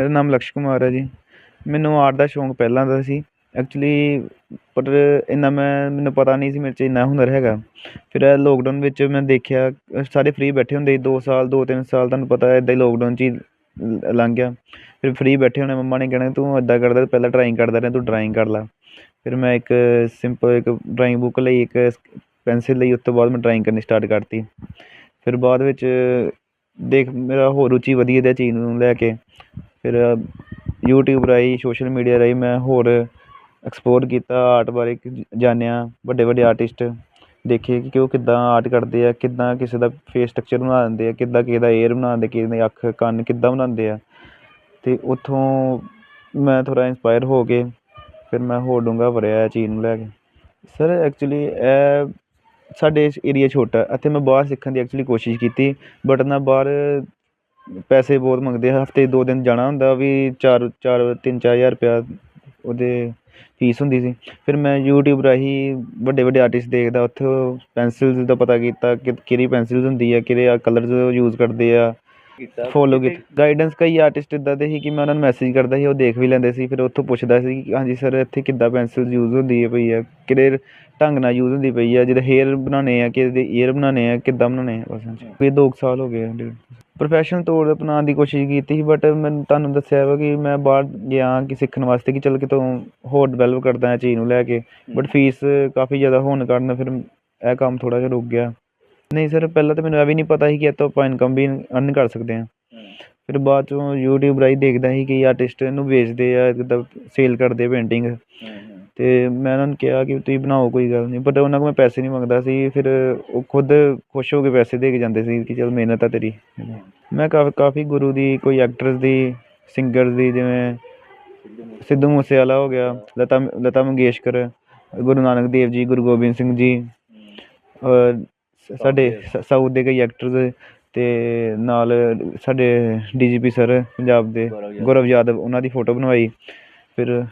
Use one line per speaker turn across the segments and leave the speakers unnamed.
ਮੇਰਾ ਨਾਮ ਲਕਸ਼ ਕੁਮਾਰ ਹੈ ਜੀ। ਮੈਨੂੰ ਆਰਟ ਦਾ ਸ਼ੌਂਕ ਪਹਿਲਾਂ ਦਾ ਸੀ। ਐਕਚੁਲੀ ਪਰ ਇੰਨਾ ਮੈਂ, ਮੈਨੂੰ ਪਤਾ ਨਹੀਂ ਸੀ, ਮੇਰੇ 'ਚ ਇੰਨਾ ਹੁਨਰ ਹੈਗਾ। ਫਿਰ ਇਹ ਲੋਕਡਾਊਨ ਵਿੱਚ ਮੈਂ ਦੇਖਿਆ, ਸਾਰੇ ਫ੍ਰੀ ਬੈਠੇ ਹੁੰਦੇ ਸੀ 2 ਸਾਲ 2-3 ਸਾਲ, ਤੁਹਾਨੂੰ ਪਤਾ ਇੱਦਾਂ ਹੀ ਲੋਕਡਾਊਨ 'ਚ ਹੀ ਲੰਘ ਗਿਆ। ਫਿਰ ਫ੍ਰੀ ਬੈਠੇ ਹੋਣੇ, ਮੰਮਾ ਨੇ ਕਹਿਣਾ, ਤੂੰ ਇੱਦਾਂ ਕਰਦਾ, ਪਹਿਲਾਂ ਡਰਾਇੰਗ ਕਰਦਾ ਰਿਹਾ, ਤੂੰ ਡਰਾਇੰਗ ਕਰ ਲੈ। ਫਿਰ ਮੈਂ ਇੱਕ ਸਿੰਪਲ ਇੱਕ ਡਰਾਇੰਗ ਬੁੱਕ ਲਈ, ਇੱਕ ਪੈਨਸਿਲ ਲਈ, ਉਸ ਤੋਂ ਬਾਅਦ ਮੈਂ ਡਰਾਇੰਗ ਕਰਨੀ ਸਟਾਰਟ ਕਰਤੀ। ਫਿਰ ਬਾਅਦ ਵਿੱਚ ਦੇਖ, ਮੇਰਾ ਹੋਰ ਰੁਚੀ ਵਧੀ ਇਹਦੇ ਚੀਜ਼ ਨੂੰ ਲੈ ਕੇ। ਫਿਰ ਯੂਟਿਊਬ ਰਾਹੀਂ ਸੋਸ਼ਲ ਮੀਡੀਆ ਰਾਹੀਂ ਮੈਂ ਹੋਰ ਐਕਸਪਲੋਰ ਕੀਤਾ ਆਰਟ ਬਾਰੇ ਜਾਣਿਆ, ਵੱਡੇ ਵੱਡੇ ਆਰਟਿਸਟ ਦੇਖੇ ਕਿ ਉਹ ਕਿੱਦਾਂ ਆਰਟ ਕਰਦੇ ਆ, ਕਿੱਦਾਂ ਕਿਸੇ ਦਾ ਫੇਸ ਸਟਰਕਚਰ ਬਣਾ ਦਿੰਦੇ ਆ, ਕਿੱਦਾਂ ਕਿਸੇ ਦਾ ਏਅਰ ਬਣਾਉਂਦੇ ਕਿਸੇ ਦੀ ਅੱਖ, ਕੰਨ ਕਿੱਦਾਂ ਬਣਾਉਂਦੇ ਆ। ਅਤੇ ਉੱਥੋਂ ਮੈਂ ਥੋੜ੍ਹਾ ਇੰਸਪਾਇਰ ਹੋ ਕੇ ਫਿਰ ਮੈਂ ਹੋਰ ਡੂੰਘਾ ਭਰਿਆ ਇਹ ਚੀਜ਼ ਨੂੰ ਲੈ ਕੇ। ਸਰ ਐਕਚੁਅਲੀ ਇਹ ਸਾਡੇ ਏਰੀਆ ਛੋਟਾ, ਇੱਥੇ ਮੈਂ ਬਾਹਰ ਸਿੱਖਣ ਦੀ ਐਕਚੁਅਲੀ ਕੋਸ਼ਿਸ਼ ਕੀਤੀ ਬਟ ਨਾ ਬਾਹਰ ਪੈਸੇ ਬਹੁਤ ਮੰਗਦੇ ਆ ਹਫ਼ਤੇ ਦੋ ਦਿਨ ਜਾਣਾ ਹੁੰਦਾ ਵੀ ਚਾਰ ਚਾਰ ਤਿੰਨ ਚਾਰ ਹਜ਼ਾਰ ਰੁਪਇਆ ਉਹਦੇ ਫੀਸ ਹੁੰਦੀ ਸੀ। ਫਿਰ ਮੈਂ ਯੂਟਿਊਬ ਰਾਹੀਂ ਵੱਡੇ ਵੱਡੇ ਆਰਟਿਸਟ ਦੇਖਦਾ ਉੱਥੋਂ ਪੈਨਸਿਲਸ ਦਾ ਪਤਾ ਕੀਤਾ ਕਿ ਕਿਹੜੀ ਪੈਨਸਿਲਸ ਹੁੰਦੀ ਆ ਕਿਹੜੇ ਕਲਰਸ ਯੂਜ਼ ਕਰਦੇ ਆ। ਫੋਲੋ ਕੀਤਾ। ਗਾਈਡੈਂਸ ਕਈ ਆਰਟਿਸਟ ਇੱਦਾਂ ਦੇ ਸੀ ਕਿ ਮੈਂ ਉਹਨਾਂ ਨੂੰ ਮੈਸੇਜ ਕਰਦਾ ਸੀ ਉਹ ਦੇਖ ਵੀ ਲੈਂਦੇ ਸੀ ਫਿਰ ਉੱਥੋਂ ਪੁੱਛਦਾ ਸੀ ਕਿ ਹਾਂਜੀ ਸਰ ਇੱਥੇ ਕਿੱਦਾਂ ਪੈਨਸਿਲ ਯੂਜ਼ ਹੁੰਦੀ ਹੈ ਪਈ ਆ ਕਿਹੜੇ ਢੰਗ ਨਾਲ ਯੂਜ਼ ਹੁੰਦੀ ਪਈ ਆ ਜਿਹਦੇ ਹੇਅਰ ਬਣਾਉਣੇ ਆ ਕਿਸੇ ਦੇ ਈਅਰ ਬਣਾਉਣੇ ਆ ਕਿੱਦਾਂ ਬਣਾਉਣੇ ਆ ਬਸ ਇਹ ਦੋ ਕੁ ਸਾਲ ਹੋ ਗਏ ਪ੍ਰੋਫੈਸ਼ਨਲ ਤੌਰ 'ਤੇ ਅਪਣਾਉਣ ਦੀ ਕੋਸ਼ਿਸ਼ ਕੀਤੀ ਸੀ ਬਟ ਮੈਨੂੰ ਤੁਹਾਨੂੰ ਦੱਸਿਆ ਵਾ ਕਿ ਮੈਂ ਬਾਹਰ ਗਿਆ ਕਿ ਸਿੱਖਣ ਵਾਸਤੇ ਕਿ ਚੱਲ ਕਿਤੋਂ ਹੋਰ ਡਿਵੈਲਪ ਕਰਦਾ ਇਹ ਚੀਜ਼ ਨੂੰ ਲੈ ਕੇ ਬਟ ਫੀਸ ਕਾਫੀ ਜ਼ਿਆਦਾ ਹੋਣ ਕਾਰਨ ਫਿਰ ਇਹ ਕੰਮ ਥੋੜ੍ਹਾ ਜਿਹਾ ਰੁਕ ਗਿਆ। ਨਹੀਂ ਸਰ ਪਹਿਲਾਂ ਤਾਂ ਮੈਨੂੰ ਇਹ ਵੀ ਨਹੀਂ ਪਤਾ ਸੀ ਕਿ ਇਹ ਤੋਂ ਆਪਾਂ ਇਨਕਮ ਵੀ ਅਰਨ ਕਰ ਸਕਦੇ ਹਾਂ। ਫਿਰ ਬਾਅਦ ਚੋਂ YouTube ਰਾਹੀਂ ਦੇਖਦਾ ਸੀ ਕਿ ਆਰਟਿਸਟ ਇਹਨੂੰ ਵੇਚਦੇ ਆ ਜਿੱਦਾਂ ਸੇਲ ਕਰਦੇ ਪੇਂਟਿੰਗ ਅਤੇ ਮੈਂ ਉਹਨਾਂ ਨੂੰ ਕਿਹਾ ਕਿ ਤੁਸੀਂ ਬਣਾਓ, ਕੋਈ ਗੱਲ ਨਹੀਂ। ਬਟ ਉਹਨਾਂ ਕੋਲ ਮੈਂ ਪੈਸੇ ਨਹੀਂ ਮੰਗਦਾ ਸੀ। ਫਿਰ ਉਹ ਖੁਦ ਖੁਸ਼ ਹੋ ਕੇ ਪੈਸੇ ਦੇ ਕੇ ਜਾਂਦੇ ਸੀ ਕਿ ਚੱਲ ਮਿਹਨਤ ਆ ਤੇਰੀ। ਮੈਂ ਕਾਫੀ ਕਾਫੀ ਗੁਰੂ ਦੀ, ਕੋਈ ਐਕਟਰਸ ਦੀ ਸਿੰਗਰਸ ਦੀ, ਜਿਵੇਂ ਸਿੱਧੂ ਮੂਸੇਵਾਲਾ ਹੋ ਗਿਆ, ਲਤਾ ਲਤਾ ਮੰਗੇਸ਼ਕਰ, ਗੁਰੂ ਨਾਨਕ ਦੇਵ ਜੀ, ਗੁਰੂ ਗੋਬਿੰਦ ਸਿੰਘ ਜੀ ਸਾਡੇ ਸ- ਸਾਊਥ ਦੇ ਕਈ ਐਕਟਰਸ ਅਤੇ ਨਾਲ ਸਾਡੇ ਡੀਜੀਪੀ ਸਰ ਪੰਜਾਬ ਦੇ, ਗੌਰਵ ਯਾਦਵ, ਉਹਨਾਂ ਦੀ ਫੋਟੋ ਬਣਵਾਈ। ਫਿਰ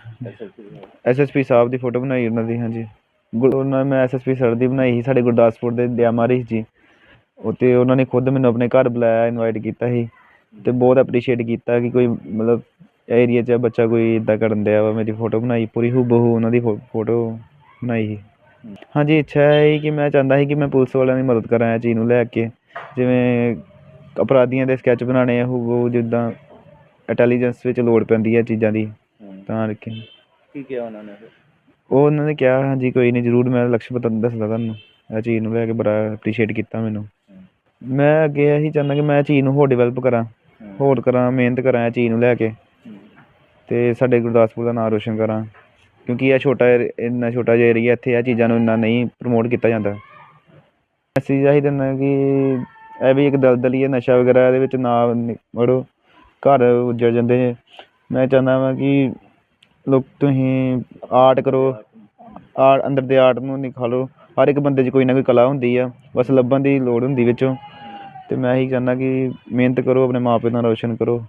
ਐਸਐਸਪੀ ਸਾਹਿਬ ਦੀ ਫੋਟੋ ਬਣਾਈ ਉਹਨਾਂ ਦੀ ਹਾਂਜੀ। ਗੁ- ਉਹਨਾਂ ਮੈਂ ਐਸਐਸਪੀ ਸਰ ਦੀ ਬਣਾਈ ਸੀ ਸਾਡੇ ਗੁਰਦਾਸਪੁਰ ਦੇ ਦਿਆ ਮਾਰੀ ਜੀ। ਉਹ 'ਤੇ ਉਹਨਾਂ ਨੇ ਖੁਦ ਮੈਨੂੰ ਆਪਣੇ ਘਰ ਬੁਲਾਇਆ ਇਨਵਾਈਟ ਕੀਤਾ ਸੀ ਅਤੇ ਬਹੁਤ ਐਪਰੀਸ਼ੀਏਟ ਕੀਤਾ ਕਿ ਕੋਈ ਮਤਲਬ ਏਰੀਆ 'ਚ ਬੱਚਾ ਕੋਈ ਇੱਦਾਂ ਕਰਨ ਦਿਆ ਵਾ ਮੇਰੀ ਫੋਟੋ ਬਣਾਈ ਪੂਰੀ ਹੂਬਹੂ ਉਹਨਾਂ ਦੀ ਫੋਟੋ ਬਣਾਈ ਸੀ। ਹਾਂਜੀ ਇੱਛਾ ਹੈ ਕਿ ਮੈਂ ਚਾਹੁੰਦਾ ਸੀ ਕਿ ਮੈਂ ਪੁਲਿਸ ਵਾਲਿਆਂ ਦੀ ਮਦਦ ਕਰਾਂ ਇਹ ਚੀਜ਼ ਨੂੰ ਲੈ ਕੇ। ਜਿਵੇਂ ਅਪਰਾਧੀਆਂ ਦੇ ਸਕੈਚ ਬਣਾਉਣੇ ਆ ਹੂਬਹੂ ਜਿੱਦਾਂ ਇੰਟੈਲੀਜੈਂਸ ਵਿੱਚ ਲੋੜ ਪੈਂਦੀ ਹੈ ਚੀਜ਼ਾਂ ਦੀ। ਤਾਂ ਕਰਕੇ।
ਕੀ ਕਿਹਾ ਉਹਨਾਂ ਨੇ ਫਿਰ?
ਉਹ ਉਹਨਾਂ ਨੇ ਕਿਹਾ ਹਾਂਜੀ ਕੋਈ ਨਹੀਂ ਜ਼ਰੂਰ ਮੈਂ ਲਕਸ਼ ਪਤਾ ਦੱਸਦਾ ਤੁਹਾਨੂੰ। ਇਹ ਚੀਜ਼ ਨੂੰ ਲੈ ਕੇ ਬੜਾ ਐਪਰੀਸ਼ੀਏਟ ਕੀਤਾ ਮੈਨੂੰ। ਮੈਂ ਅੱਗੇ ਇਹੀ ਚਾਹੁੰਦਾ ਕਿ ਮੈਂ ਇਹ ਚੀਜ਼ ਨੂੰ ਹੋਰ ਡਿਵੈਲਪ ਕਰਾਂ ਹੋਰ ਕਰਾਂ ਮਿਹਨਤ ਕਰਾਂ ਇਹ ਚੀਜ਼ ਨੂੰ ਲੈ ਕੇ। ਅਤੇ ਸਾਡੇ ਗੁਰਦਾਸਪੁਰ ਦਾ ਨਾਮ ਰੋਸ਼ਨ ਕਰਾਂ ਕਿਉਂਕਿ ਇਹ ਛੋਟਾ ਏਰ- ਇੰਨਾ ਛੋਟਾ ਜਿਹਾ ਏਰੀਆ ਇੱਥੇ ਇਹ ਚੀਜ਼ਾਂ ਨੂੰ ਇੰਨਾ ਨਹੀਂ ਪ੍ਰਮੋਟ ਕੀਤਾ ਜਾਂਦਾ। ਮੈਸੇਜ ਆਹੀ ਦਿੰਦਾ ਕਿ ਇਹ ਵੀ ਇੱਕ ਦਲਦਲ ਹੀ ਹੈ ਨਸ਼ਾ ਵਗੈਰਾ ਇਹਦੇ ਵਿੱਚ ਨਾ ਨਿ- ਵੜੋ ਘਰ ਉੱਜੜ ਜਾਂਦੇ ਨੇ ਮੈਂ ਚਾਹੁੰਦਾ ਵਾਂ ਕਿ ਲੋਕ, ਤੁਸੀਂ ਆਰਟ ਕਰੋ, ਆਰਟ ਅੰਦਰ ਦੇ ਆਰਟ ਨੂੰ ਨਿਖਾਲੋ। ਹਰ ਇੱਕ ਬੰਦੇ 'ਚ ਕੋਈ ਨਾ ਕੋਈ ਕਲਾ ਹੁੰਦੀ ਆ, ਬਸ ਲੱਭਣ ਦੀ ਲੋੜ ਹੁੰਦੀ ਵਿੱਚੋਂ। ਅਤੇ ਮੈਂ ਇਹੀ ਚਾਹੁੰਦਾ ਕਿ ਮਿਹਨਤ ਕਰੋ, ਆਪਣੇ ਮਾਂ ਪਿਓ ਦਾ ਰੌਸ਼ਨ ਕਰੋ।